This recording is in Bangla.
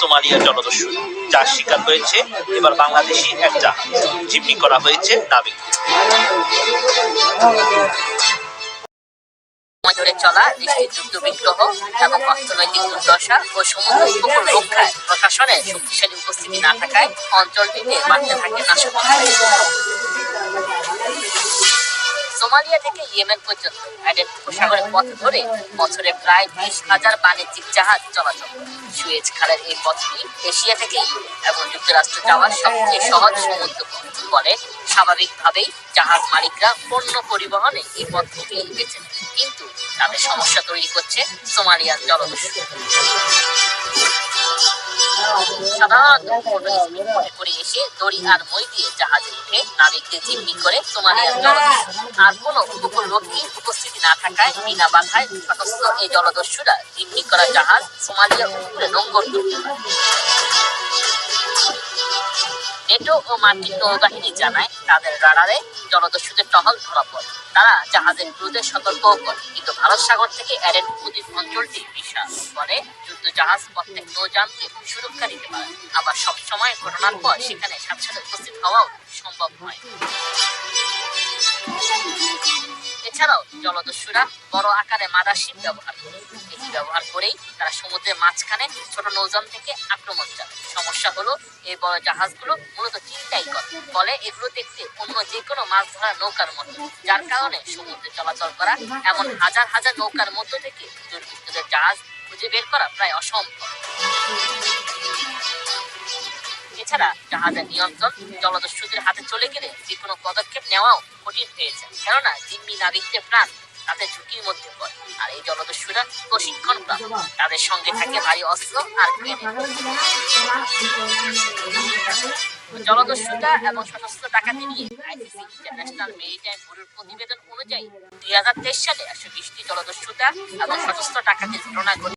সোমালিয়ার জলদস্যু, যার শিকার হয়েছে। এবার বাংলাদেশি এক জাহাজ জিম্মি করা হয়েছে নাবিক। ধরে চলা দেশটির বিগ্রহ, এবং অর্থনৈতিক দুর্দশা ও সমুদ্র উপকূল রক্ষায় প্রশাসনের শক্তিশালী উপস্থিতি না থাকায় অঞ্চলটিতে বাড়তে থাকে নাশকতা। সোমালিয়া থেকে ইয়েমেন পর্যন্ত। অ্যাডেন উপসাগরের পথ ধরে বছরে প্রায় বিশ হাজার বাণিজ্যিক জাহাজ চলাচল সুয়েজ খালের এই পথটি এশিয়া থেকে ইউরোপ এবং যুক্তরাষ্ট্র যাওয়ার সবচেয়ে সহজ সমুদ্র পথ ফলে স্বাভাবিকভাবেই জাহাজ মালিকরা পণ্য পরিবহনে এই বেছে নেয় কিন্তু তাদের সমস্যা তৈরি করছে সোমালিয়ার জলদস্যু। সাধারণত স্পিড করে এসে দড়ি আর মই দিয়ে জাহাজে উঠে নাবিকদের জিম্মি করে সোমালিয়ার জলদস্যু আর কোনো উপকূল রক্ষীর উপস্থিতি না থাকায় বিনা বাধায় সশস্ত্র এই জলদস্যুরা জিম্মি করা জাহাজ সোমালিয়া উপকূলে নোঙ্গর করতে পারে। নেটো ও মার্কিন নৌবাহিনী জানায় তাদের রাডারে জলদস্যুদের টহল ধরা পড়ে। তারা জাহাজের ক্রুদের সতর্ক করে কিন্তু ভারত সাগর থেকে অ্যারেন উপদ্বীপ অঞ্চলটি বিশাল। করে যুদ্ধ জাহাজ প্রত্যেক নৌযানকে সুরক্ষা দিতে পারে। আবার সব সময় ঘটনার পর সেখানে সাথে সাথে উপস্থিত হওয়াও সম্ভব নয় এছাড়াও জলদস্যুরা বড় আকারে মাদা শিপ ব্যবহার করে। এটি ব্যবহার করেই তারা সমুদ্রের মাঝখানে ছোট নৌযান থেকে আক্রমণ চালায়। সমস্যা হলো এই বড় জাহাজগুলো মূলত চিন্তাই করে। ফলে এগুলো দেখতে অন্য যে কোনো মাছ ধরার নৌকার মতো, যার কারণে সমুদ্রে চলাচল করা এমন হাজার হাজার নৌকার মধ্য থেকে দুর্বৃত্তদের জাহাজ খুঁজে বের করা প্রায় অসম্ভব। এছাড়া জাহাজের নিয়ন্ত্রণ জলদস্যুদের হাতে চলে গেলে যে কোনো পদক্ষেপ নেওয়াও কঠিন হয়ে যায়। কেননা জিম্মি নাবিকদের প্রাণ তাদের ঝুঁকির মধ্যে পড়ে। আর এই জলদস্যুরা প্রশিক্ষণ প্রাপ্ত তাদের সঙ্গে থাকে ভারী অস্ত্র আর জলদস্যুতা এবং সশস্ত্র ডাকাতি নিয়ে আইসিসি ইন্টারন্যাশনাল মেরিটাইম ব্যুরোর প্রতিবেদন অনুযায়ী দুই হাজার তেইশ সালে একশো বিশটি জলদস্যুতা এবং সশস্ত্র ডাকাতির ঘটনা ঘটে।